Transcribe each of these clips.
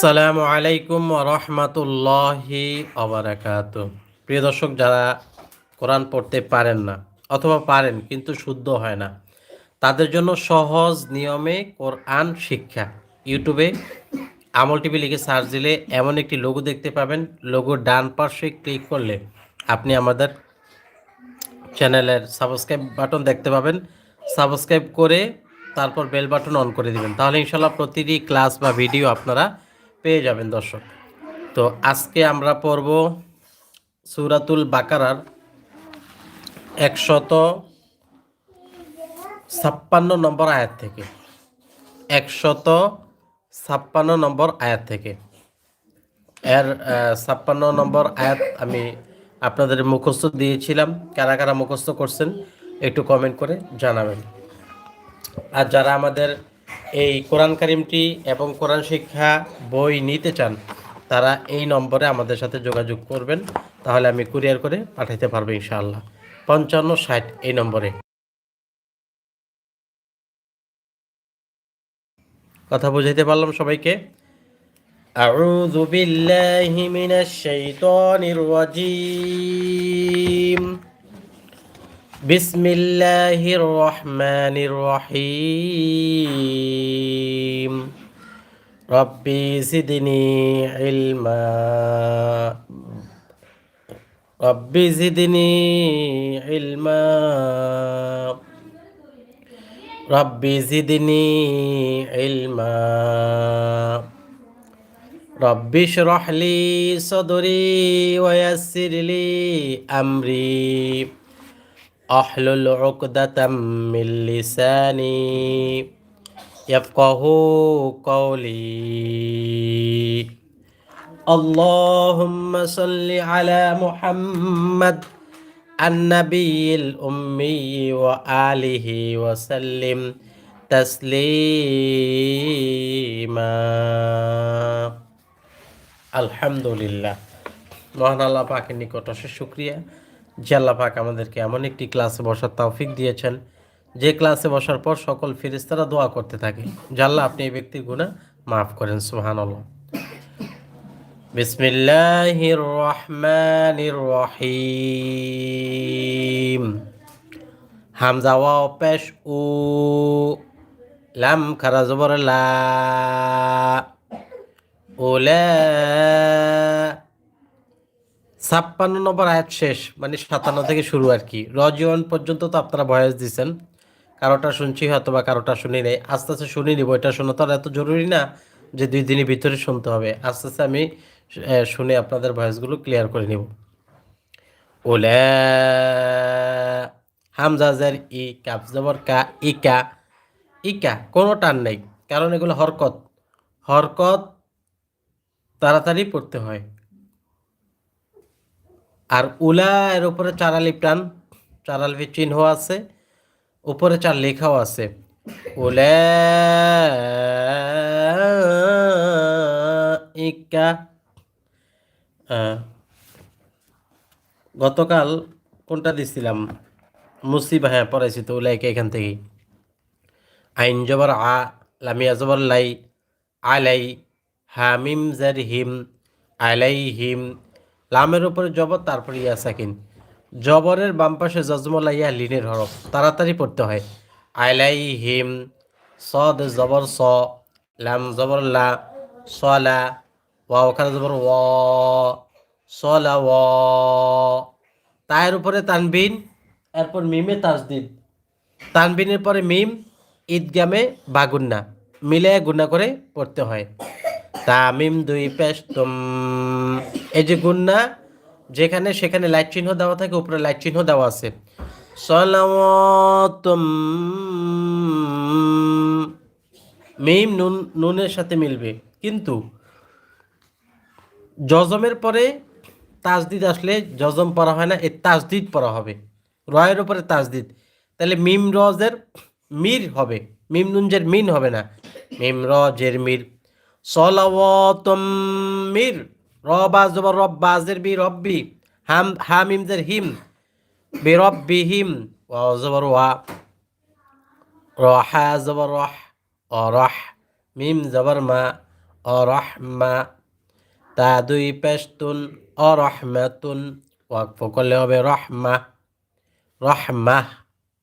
সালামু আলাইকুম রহমাতুল্লাহি অবরাকাত প্রিয় দর্শক, যারা কোরআন পড়তে পারেন না অথবা পারেন কিন্তু শুদ্ধ হয় না, তাদের জন্য সহজ নিয়মে কোরআন শিক্ষা। ইউটিউবে আমল টিভি লিখে সার্চ দিলে এমন একটি লোগো দেখতে পাবেন। লোগোর ডান পার্শ্বে ক্লিক করলে আপনি আমাদের চ্যানেলের সাবস্ক্রাইব বাটন দেখতে পাবেন। সাবস্ক্রাইব করে তারপর বেল বাটন অন করে দিবেন। তাহলে ইনশাল্লাহ প্রতিটি ক্লাস বা ভিডিও আপনারা পেয়ে যাবেন দর্শক। তো আজকে আমরা পড়ব সুরাতুল বাকারার একশত ছাপ্পান্ন নম্বর আয়াত থেকে। একশত ছাপ্পান্ন নম্বর আয়াত থেকে। এর ছাপ্পান্ন নম্বর আয়াত আমি আপনাদের মুখস্থ দিয়েছিলাম। কারা কারা মুখস্থ করছেন একটু কমেন্ট করে জানাবেন। আর যারা আমাদের এই কোরআন কারিমটি এবং কোরআন শিক্ষা বই নিতে চান তারা এই নম্বরে আমাদের সাথে যোগাযোগ করবেন তাহলে আমি কুরিয়ার করে পাঠাইতে পারবো ইনশাআল্লাহ পঞ্চান্ন ষাট এই নম্বরে কথা বুঝাইতে পারলাম সবাইকে أعوذ بالله من الشيطان الرجيم بسم الله الرحمن الرحيم. ربي زدني علما. ربي زدني علما. ربي زدني علما. رب اشرح لي صدري ويسر لي أمري. أحلل عقدة من لساني يفقه قولي اللهم صل على محمد النبي الأمي وآله وسلم تسليما আলহামদুলিল্লাহ মহান আল্লাহ পাকের নিকট অশেষ শুক্রিয়া যে আল্লাহ পাক আমাদেরকে এমন একটি ক্লাসে বসার তৌফিক দিয়েছেন। যে ক্লাসে বসার পর সকল ফিরিস্তারা দোয়া করতে থাকে। জাল্লাহ আপনি এই ব্যক্তির গুণা মাফ করেন সুহান বিসমিল্লাহির ছাপ্পান্ন নম্বর আয়াত শেষ মানে সাতান্ন থেকে শুরু আর কি। রজিওয়ান পর্যন্ত তো আপনারা ভয়েস দিচ্ছেন কারোটা শুনছি হয়তো বা কারোটা শুনি নেই। আস্তে আস্তে শুনি নিব, এটা শোনা তো আর এত জরুরি না যে দুই দিনের ভিতরে শুনতে হবে। আস্তে আস্তে আমি শুনে আপনাদের ভয়েসগুলো ক্লিয়ার করে নিব। ওলে হামজাজার ই কাপ জবর কা ইকা ইকা কোনো টান নেই। কারণ এগুলো হরকত। হরকত তাড়াতাড়ি পড়তে হয়। আর উলা এর উপরে চার আলিফ টান চার আলিফের চিহ্ন আছে, উপরে চার লেখাও আছে। উলা ইকা গতকাল কোনটা দিছিলাম? মুসিব হ্যাঁ পড়াইছি তো উলাইকে এখান থেকেই। আইন জবর আ, লামিয়া জবর লাই, আলাই, হামিম জার হিম আলাই হিম লামের উপরে জবর, তারপরে ইয়া সাকিন জবরের বাম পাশে জজমলা ইয়া লিনের হরফ। তাড়াতাড়ি পড়তে হয়। আলাই হিম সদ জবর স, লাম জবর লা, সলা ওয়া ওখানে জবর ও, সলা, ও। তায়ের উপরে তানবিন, এরপর মিমে তাজদিদ। তানবিনের পরে মিম, ঈদগামে বাগুন্না। মিলে গুন্না করে পড়তে হয়। তামিম দুই পেশ, তুম। এই যে গুন্না, যেখানে সেখানে লাইট চিহ্ন দেওয়া থাকে, উপরে লাইট চিহ্ন দেওয়া আছে। সলাওয়াতুম। মিম, নুন, নুনের সাথে মিলবে। কিন্তু জজমের পরে তাজদিদ আসলে জজম পড়া হয় না এ তাজদিদ পড়া হবে। রয়ের উপরে তাজদিদ। তাহলে মিম রজের মির হবে। মিম, নুনজের মিন হবে না। মিম রজের মির। সলাওয়াতুম মির। রবা জবর রব্বা জের বি রব্বি। হাম, হামিম জের হিম। বি রব্বি হিম। ওয়া জবর ওয়া। রহা জবর রহ। অরহ মিম জবর মা। অরহমা তা দুই পেস্তুন অরহমাতুন ওয়াকফ করলে হবে রহমা। রহমা।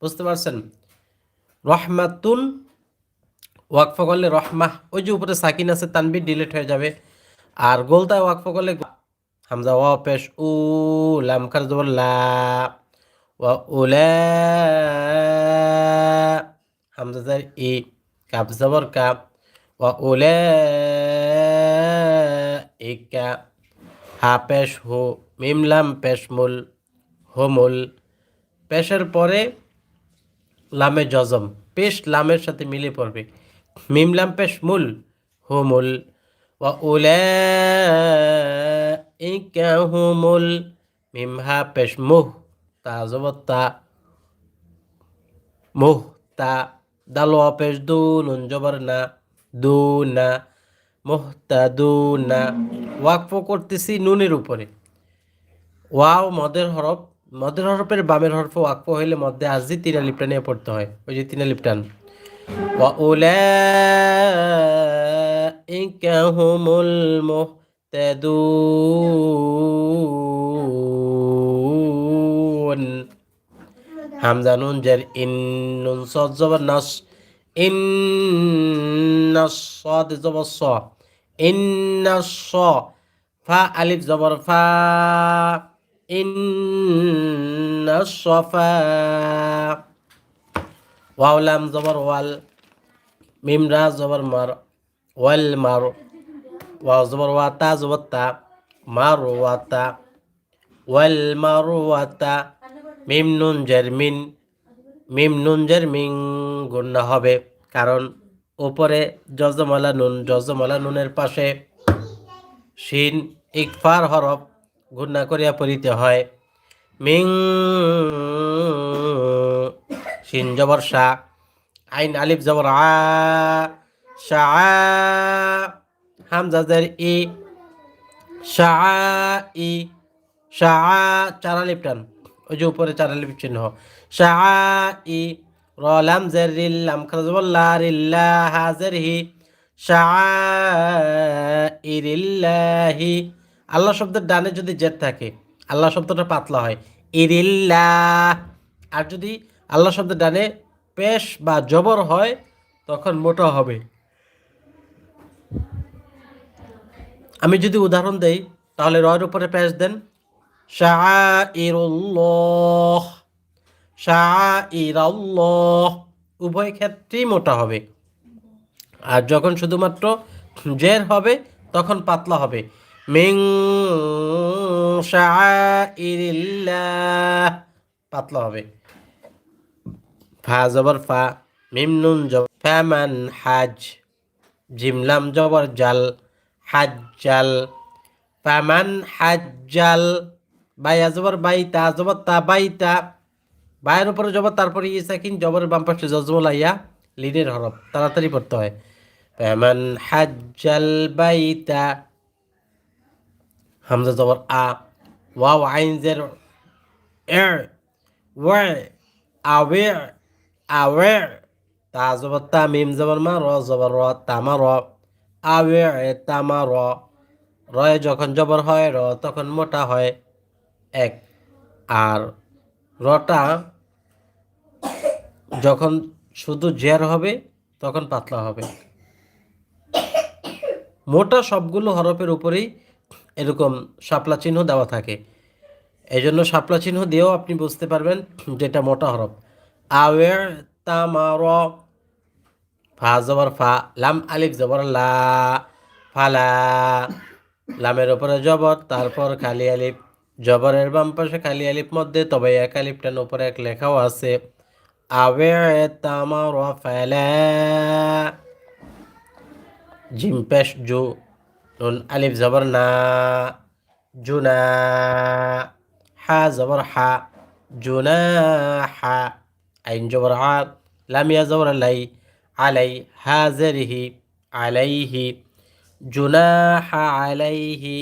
বুঝতে পারছেন? রহমাতুন ওয়াকফ করলে রহমা, ওই যে উপরে সাকিন আছে, তানবির ডিলেট হয়ে যাবে। আর গোলতায় ওয়াকফ করলে হামজা, ওয়া পেশ, উ, লাম খার জবর, লা, ওয়া উলা, হামজা জার ই, কাপ জবর, কাপ, ওয়া উলা ইকা হা, পেশ, হু, মিম, লাম, পেশ, মুল হোমুল পেশের পরে লামে জজম, পেশ, লামের সাথে মিলে পড়বে। মিম লাম পেশ মুল। হুমুল ওয়া হুমুল মিম হা পেশ মুহ, তা জবত্তা মুহ, তা। দাল পেশ দু, নুন জবর না, দু না। মুহতাদুনা ওয়াকফ করতেছি নুনের উপরে। ওয়াও, মদের হরফ। মদের হরফের বামের হরফ ওয়াকফ হইলে মধ্যে আজি তিন আলিপটা নিয়ে পড়তে হয়, ওই যে তিন আলিপটান وأولئك هم المهتدون হামজা নুন জের ইন নুন সদ জবর নাস ইন নাস সদ জবর স ইন নাস স ফা আলিফ জবর ফা ইন নাস সফা ওয়াও লাম জবর ওয়াল, মিম রা জবর মার, ওয়াল মার, ওয়াও জবর ওয়া তা, জবর তা, মার ওয়া তা, ওয়াল মার ওয়া তা, মিম নুন জের মিন, মিম নুন জের মিং গুন্না হবে, কারণ উপরে জজমালা নুন জজমালা নুনের পাশে শিন, ইকফার হরফ গুন্না করিয়া পড়িতে হয়। মিং শিন জবর শা, আইন আলিফ জবর আ, শা হামজা জের ই, শা ই, শা, চার আলিফ টান। ওই যে উপরে চার আলিফ চিহ্ন। শা, ই, র, লাম, জের, রিল, লাম খারা জবর লা রিল্লা হাজের হি শা ইরিল্লাহি আল্লাহ শব্দের ডানে যদি জেদ থাকে, আল্লাহ শব্দটা পাতলা হয়। ইরিল্লাহ আর যদি আল্লাহ শব্দের ডানে পেশ বা জবর হয়, তখন মোটা হবে। আমি যদি উদাহরণ দেই, তাহলে রয়ের উপরে পেশ দেন। উভয় ক্ষেত্রেই মোটা হবে। আর যখন শুধুমাত্র জের হবে, তখন পাতলা হবে। মিং পাতলা হবে। ফা জবর ফা, মিম নুন জবর ফ্যামান হাজ জিমলাম জবর জাল হাজ্জাল ফ্যামান হাজ্জাল বাইয়া জবর বাইতা, জবর তা বাইতা, বায়ের উপরে জবর, তারপরে ইয়ে সাকিন, জবরের বাম পাশে জজমল আইয়া লিডের হরফ, তাড়াতাড়ি পড়তে হয়। ফ্যামান হাজ্জাল বাইতা, হামজা জবর আ, ওয়াও আইন জের, এ, ওয়ে আওয়ে আওয়ে তা জবর তা মিম জবর মা র জবর র তামা র আওয়ে তামা র রয়ে যখন জবর হয় র তখন মোটা হয় এক আর রটা যখন শুধু জের হবে তখন পাতলা হবে মোটা সবগুলো হরফের উপরেই এরকম শাপলা চিহ্ন দেওয়া থাকে এই জন্য শাপলা চিহ্ন দিয়েও আপনি বুঝতে পারবেন যেটা মোটা হরফ আওয়ের তামার ফা জবর ফা লাম আলিফ জবর লা ফালা লামের উপরে জবর তারপর খালি আলিফ জবরের বাম পাশে খালি আলিফ মধ্যে তবে এক আলিফটার উপরে এক লেখাও আছে আওয়ে তামার ফালা জিম জু নুন আলিফ জবর না জুনা হা জবর হা জুনা হা আইন জবর আ লামিয়া জবর লাই আলাই হাজরিহি আলাইহি জুনাহা আলাইহি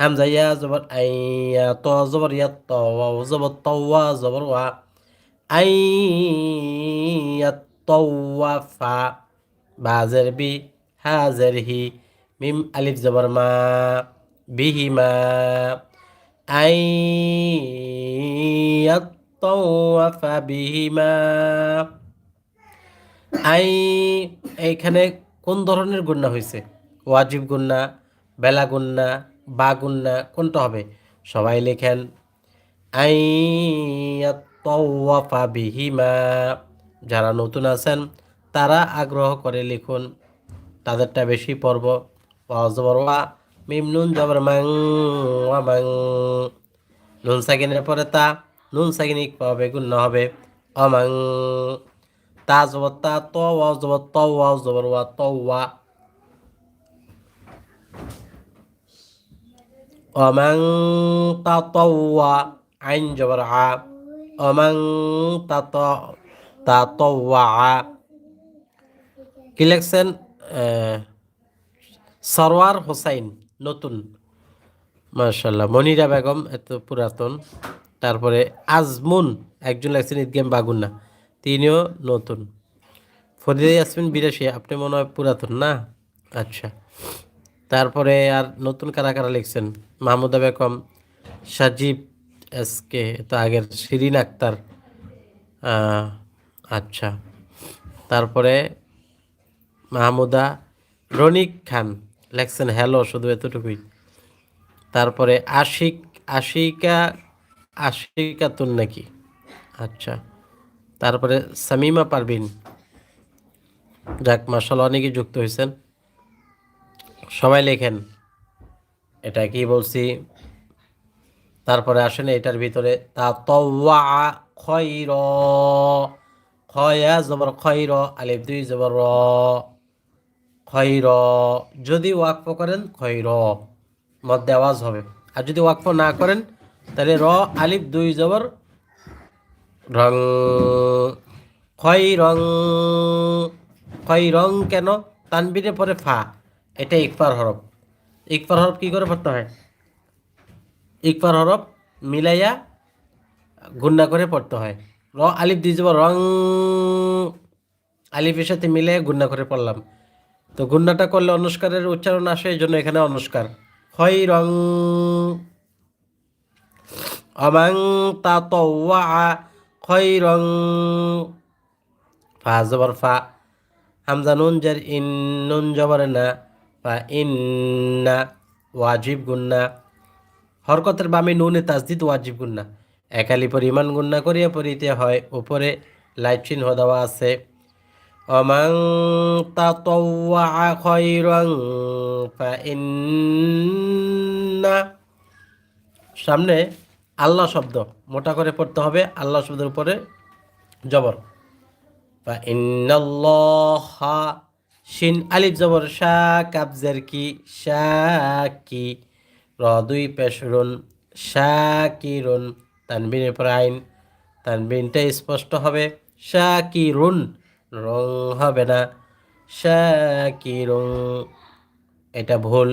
হামজা ইয়া জবর আইয়া ত জবর ইয়া ত ওয়াও জবর তওয়া জবর ওয়া আইয়া তওয়াফা বাজের বি হাজের হি মিম আলিফ জবর মা বিহিমা। আই, এইখানে কোন ধরনের গুন্না হয়েছে ওয়াজিব গুন্না, বেলা গুন্না, বা গুন্না, কোনটা হবে? সবাই লেখেন, আই ইয়াত্তাওয়াফা বিহিমা। যারা নতুন আছেন, তারা আগ্রহ করে লিখুন। তাদেরটা বেশি পর্ব ওয়া, মিম নুন জবর মাং, ওয়া মাং। নুন সাকিনের পরে তা নুন সাকিন পাবে, গুণ হবে। অমাং। তা তা, ত, ওয়া ত জবর ওয়া ওয়া। অমাং তা, ত, ওয়া। আইন জবর আ অমাং তা, ত, তা ওয়া কি লিখছেন? সরওয়ার হোসাইন, নতুন। মার্শাল্লাহ মনিরা বেগম, এত পুরাতন। তারপরে আজমুন, একজন লেখছেন ঈদগেম বাগুন্না, তিনিও নতুন। ফরিদা ইয়াসমিন বিরাশি, আপনি মনে হয় পুরাতন না? আচ্ছা। তারপরে আর নতুন কারা কারা লিখছেন? মাহমুদা বেগম, সাজিব এস কে, তো আগের শিরিন আক্তার। আচ্ছা। তারপরে মাহমুদা রনিক খান, লেখছেন হ্যালো, শুধু এতটুকুই। তারপরে আশিক, আশিকা আশিকাতুন নাকি? আচ্ছা। তারপরে সামিমা পারবিন যাক মার্শাল অনেকেই যুক্ত হয়েছেন। সবাই লেখেন। এটা কি বলছি? তারপরে আসেন এটার ভিতরে, তা তওয়া খয়র খয়া জবর খয়র আলিফ দুই জবর র। খৈর, যদি ওয়াকফ করেন খৈর। মধ্যে আওয়াজ হবে। আর যদি ওয়াকফ না করেন তাহলে র আলিফ দুই জবর। রং। খয় রং। খয় রং কেন? তানবিরে পরে ফা। এটা ইকফার হরফ। ইকফার হরফ কি করে পড়তে হয়? ইকফার হরফ মিলাইয়া গুন্না করে পড়তে হয়। র আলিফ দুই জবর রং। আলিফের সাথে মিলে গুন্না করে পড়লাম। তো গুন্নাটা করলে অনুষ্কারের উচ্চারণ আসে এই জন্য এখানে অনুষ্কার। হয় রং। অমাং তাতওয়া খৈরং ফা জবর ফা হামজা নুন জের ইন নুন জবর না ফা ইন্না ওয়াজিব গুন্না হরকতের বামে নুনে তাজদিদ ওয়াজিব গুন্না একালি পরিমাণ গুন্না করিয়া পরিতে হয়, উপরে লাইট চিহ্ন দেওয়া আছে। অমাং তাতওয়া খৈরং ফা ইন্না সামনে আল্লাহ শব্দ। মোটা করে পড়তে হবে আল্লাহ শব্দের উপরে জবর। বা শিন আলিফ জবর, শা কাবজের কি শাকি র, দুই পেশরুন শাকিরুন তানবিনের পর আইন, তানবিনটা স্পষ্ট হবে, শা, কি রুন রং হবে না শাকিরুন এটা ভুল,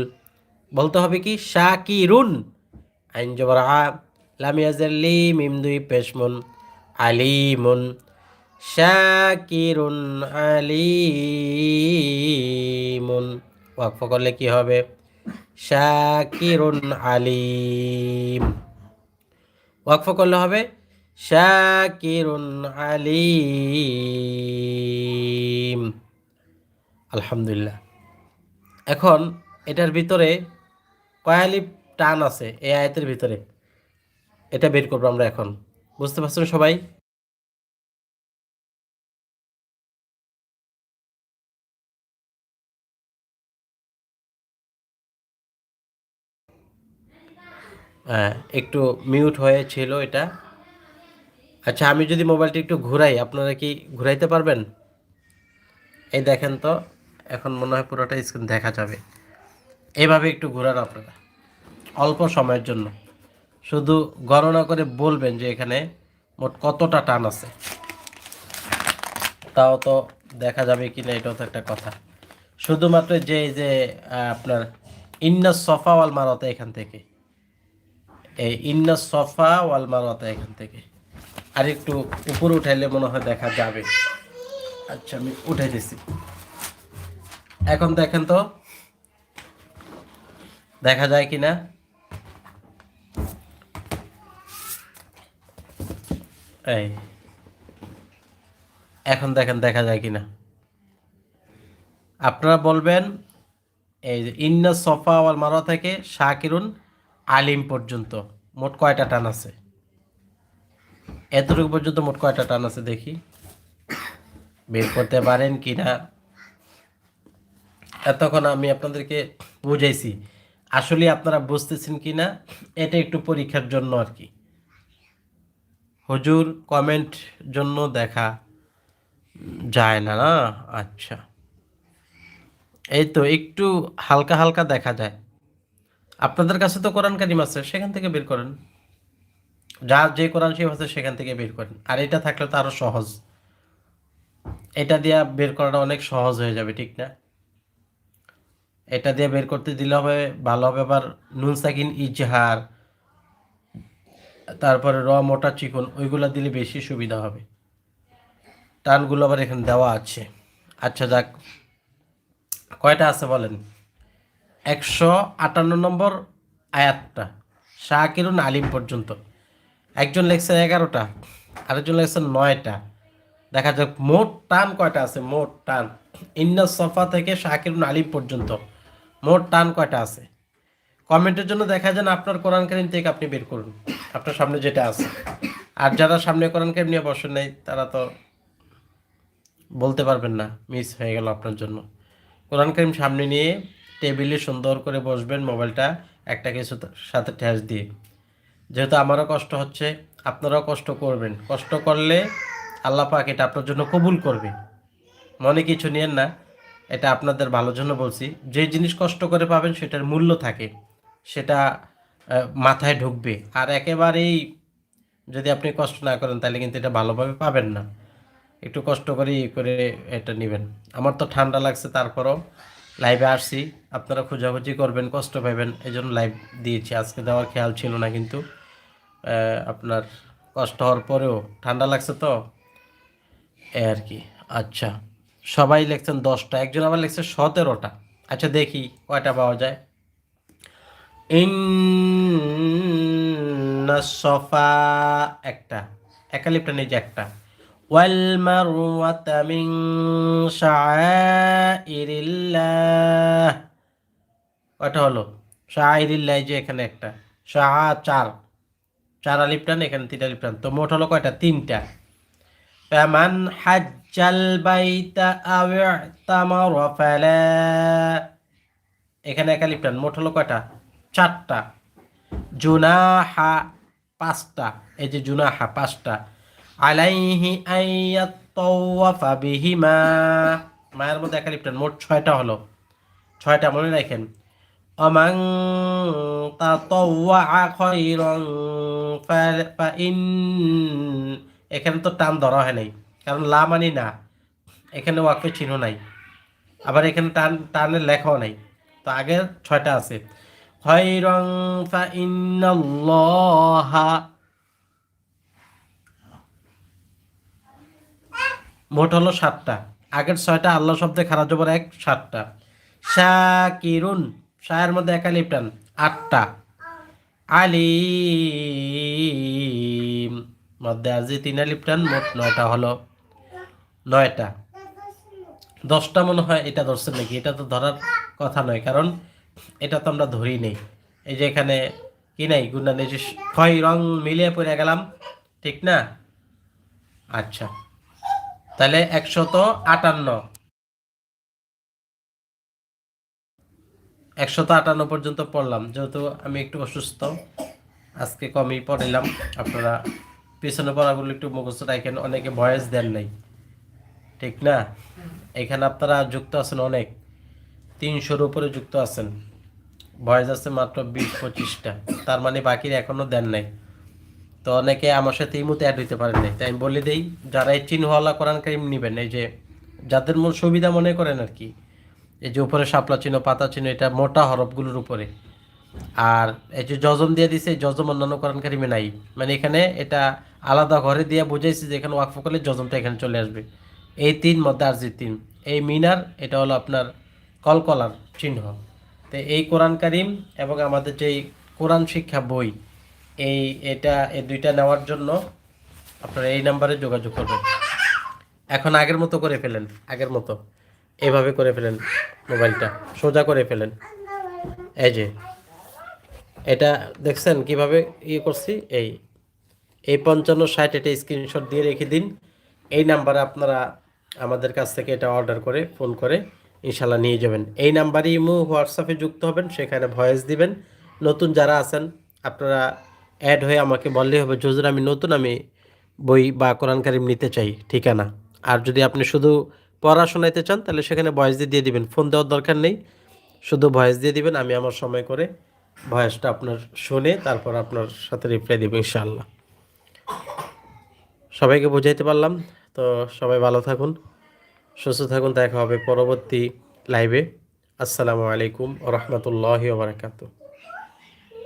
বলতে হবে কি শাকিরুন আইন জবর আ লামিয়াজের লি মিম দুই পেশমুন আলিমুন শাকিরুন আলিমুন। ওয়াকফ করলে কি হবে? শাকিরুন আলিম। ওয়াকফ করলে হবে? শাকিরুন আলিম। আলহামদুলিল্লাহ। এখন এটার ভিতরে কয়ালিপ টান আছে? এই আয়াতের ভিতরে। এটা বের করব আমরা এখন। বুঝতে পারছেন সবাই? হ্যাঁ একটু মিউট হয়েছিল এটা। আচ্ছা আমি যদি মোবাইলটা একটু ঘুরাই, আপনারা কি ঘুরাইতে পারবেন? এই দেখেন তো, এখন মনে হয় পুরোটা স্ক্রিন দেখা যাবে। এইভাবে একটু ঘুরান আপনারা, অল্প সময়ের জন্য। শুধু গণনা করে বলবেন যে এখানে মোট কতটা টান আছে। তাও তো দেখা যাবে কি না এটাও তো একটা কথা। শুধুমাত্র যে যে আপনার ইন্না সফা ওয়াল মারতা এখান থেকে। এই ইন্না সফা ওয়াল মারতা এখান থেকে। আর একটু উপরে উঠাইলে মনে হয় দেখা যাবে। আচ্ছা আমি উঠে দিছি। এখন দেখেন তো, দেখা যায় কি না এই। এখন দেখেন দেখা যায় কিনা। আপনারা বলবেন, এই যে ইন্না সফা ওয়াল মারোয়া থেকে শাকিরুন আলিম পর্যন্ত মোট কয়টা টান আছে? এতটুকু পর্যন্ত মোট কয়টা টান আছে দেখি। বের করতে পারেন কি না এতক্ষণ আমি আপনাদেরকে বুঝাইছি। আসলে আপনারা বুঝতেছেন কি না এটা একটু পরীক্ষার জন্য আর কি। হুজুর কমেন্ট জন্য দেখা যায় না না? আচ্ছা। এই তো একটু হালকা হালকা দেখা যায়। আপনাদের কাছে তো কোরআন কারিম আছে, সেখান থেকে বের করেন। যার যে কোরআন শিব আছে সেখান থেকে বের করেন। আর এটা থাকলে তো আরও সহজ। এটা দিয়ে বের করাটা অনেক সহজ হয়ে যাবে, ঠিক না? এটা দিয়ে বের করতে দিলে হবে, ভালো হবে আবার নুন সাকিন ইজহার। তারপরে র, মোটা চিকন, ওইগুলো দিলে বেশি সুবিধা হবে। টানগুলো আবার এখানে দেওয়া আছে। আচ্ছা যাক। কয়টা আছে বলেন? একশো আটান্ন নম্বর আয়াতটা, শাকিরুন আলিম পর্যন্ত। একজন লেখছে এগারোটা, আরেকজন লেখছে নয়টা। দেখা যাক, মোট টান কয়টা আছে? মোট টান। ইন্না সফা থেকে শাকিরুন আলিম পর্যন্ত। মোট টান কয়টা আছে? কমেন্টের জন্য দেখা যান আপনার কোরআন কারিম থেকে আপনি বের করুন। আপনার সামনে যেটা আছে। আর যারা সামনে কোরআন কারিম নিয়ে বসেন নাই, তারা তো বলতে পারবেন না, মিস হয়ে গেল আপনার জন্য। কোরআন কারিম সামনে নিয়ে টেবিলে সুন্দর করে বসবেন মোবাইলটা, একটা কিছু সাথে ঠ্যাস দিয়ে। যেহেতু আমারও কষ্ট হচ্ছে, আপনারাও কষ্ট করবেন। কষ্ট করলে আল্লাহ পাক এটা আপনার জন্য কবুল করবে। মনে কিছু নিয়েন না, এটা আপনাদের ভালোর জন্য বলছি। যে জিনিস কষ্ট করে পাবেন, সেটার মূল্য থাকে। সেটা মাথায় ঢুকবে। আর একেবারেই যদি আপনি কষ্ট না করেন, তাহলে কিন্তু এটা ভালোভাবে পাবেন না। একটু কষ্ট করে করে এটা নেবেন। আমার তো ঠান্ডা লাগছে, তারপরও লাইভে আসছি। আপনারা খোঁজাখুঁজি করবেন, কষ্ট পাবেন। এই জন্য লাইভ দিয়েছি। আজকে দেওয়ার খেয়াল ছিল না কিন্তু আপনার কষ্ট হওয়ার পরেও। ঠান্ডা লাগছে তো? এ আর কি। আচ্ছা। সবাই লিখছেন দশটা। একজন আবার লিখছে সতেরোটা। আচ্ছা দেখি কয়টা পাওয়া যায়। সফা একটা একালিপটা নিচে একটা ওয়াল মারওয়াতা মিন শাআইরিল্লাহ কয়টা হলো শাআইরিল্লাহ এই যে এখানে একটা শাহ চার চার আলিফ টান এখানে তিন আলিফ টান তো মোট হলো কয়টা তিনটা فمن حج البيت أو اعتمر فلا এখানে একালিপ টান মোট হলো কয়টা চারটা। জুনাহা পাঁচটা। এই যে জুনাহা পাঁচটা। আলাইহি আইয়াত্তাওয়াফা বিহিমা। মায়ের মধ্যে একালিপ টান মোট ছয়টা হলো। ছয়টা মনে রাখেন। অমাং তাতাওয়া খায়রান ফাইন এখানে তো টান ধরা হয় নাই। কারণ লা মানি না। এখানে ওয়াকফে চিহ্ন নাই। আবার এখানে টান, টানের লেখাও নাই। তো আগে ছয়টা আছে। খয়রং ফা ইন্নাল্লাহা মোট হলো সাতটা। আগের ছয়টা আল্লাহ শব্দে খারাপ জবর এক, সাতটা। শাকিরুন, শায়ের মধ্যে একালিপ টান, আটটা। আলিম, মধ্যে আজি তিন আলিপ টান, মোট নয়টা হলো নয়টা। দশটা মনে হয় এটা ধরছেন নাকি? এটা তো ধরার কথা নয়, কারণ এটা তো আমরা ধরি নেই। এই যে এখানে কি নাই? গুন্ডা নেই যে ক্ষয় রং মিলিয়ে পড়ে গেলাম, ঠিক না? আচ্ছা। তাহলে একশত আটান্ন। একশত আটান্ন পর্যন্ত পড়লাম, যেহেতু আমি একটু অসুস্থ, আজকে কমই পড়িলাম। আপনারা পিছনে পড়াগুলো একটু মুখস্থ রাখেন, অনেকে ভয়েস দেন নাই, ঠিক না? এখানে আপনারা যুক্ত আছেন অনেক। তিনশোর উপরে যুক্ত আছেন। ভয়েস আছে মাত্র বিশ, পঁচিশটা। তার মানে বাকির এখনও দেন নাই। তো অনেকে আমার সাথে এই মতো অ্যাড হইতে পারেন নাই। তাই আমি বলে দিই, যারা এই চিহ্নওয়ালা কোরআন কারিম নেবেন, এই যে যাদের মন সুবিধা মনে করেন আর কি, এই যে উপরে শাপলা চিহ্ন, পাতা চিহ্ন, এটা মোটা হরফগুলোর উপরে। আর এই যে জজম দিয়ে দিছে জজম অন্যান্য কোরআন নাই। মানে এখানে এটা আলাদা ঘরে দিয়ে বুঝাইছি যে এখানে ওয়াকফ করলে জজমটা এখানে চলে আসবে। এই তিন মধ্যে আর যে তিন। এই মিনার, এটা হলো আপনার কলকলার চিহ্ন। তো এই কোরআন কারিম এবং আমাদের যে কোরআন শিক্ষা বই, এই এটা, এই দুইটা নেওয়ার জন্য আপনারা এই নাম্বারে যোগাযোগ করবেন। এখন আগের মতো করে ফেলেন, আগের মতো। এভাবে করে ফেলেন মোবাইলটা, সোজা করে ফেলেন। এই যে, এটা দেখছেন কীভাবে ইয়ে করছি? এই এই পঞ্চান্ন ষাট এটা স্ক্রিনশট দিয়ে রেখে দিন। এই নাম্বারে আপনারা আমাদের কাছ থেকে এটা অর্ডার করে ফোন করে ইনশাল্লাহ নিয়ে যাবেন। এই নাম্বারে ইমো হোয়াটসঅ্যাপে যুক্ত হবেন, সেখানে ভয়েস দিবেন। নতুন যারা আছেন, আপনারা অ্যাড হয়ে আমাকে বললেই হবে যদি আমি নতুন, আমি বই বা কোরআন কারিম নিতে চাই। ঠিকানা। আর যদি আপনি শুধু পড়াশোনাতে চান, তাহলে সেখানে ভয়েস দিয়ে দিয়ে দিবেন। ফোন দেওয়ার দরকার নেই। শুধু ভয়েস দিয়ে দিবেন, আমি আমার সময় করে ভয়েসটা আপনার শুনে তারপর আপনার সাথে রিপ্লাই দেবো ইনশাআল্লাহ সবাইকে বোঝাইতে পারলাম। তো সবাই ভালো থাকুন। সুস্থ থাকুন দেখা হবে পরবর্তী লাইভে আসসালামু আলাইকুম রহমতুল্লাহ বারাকাতু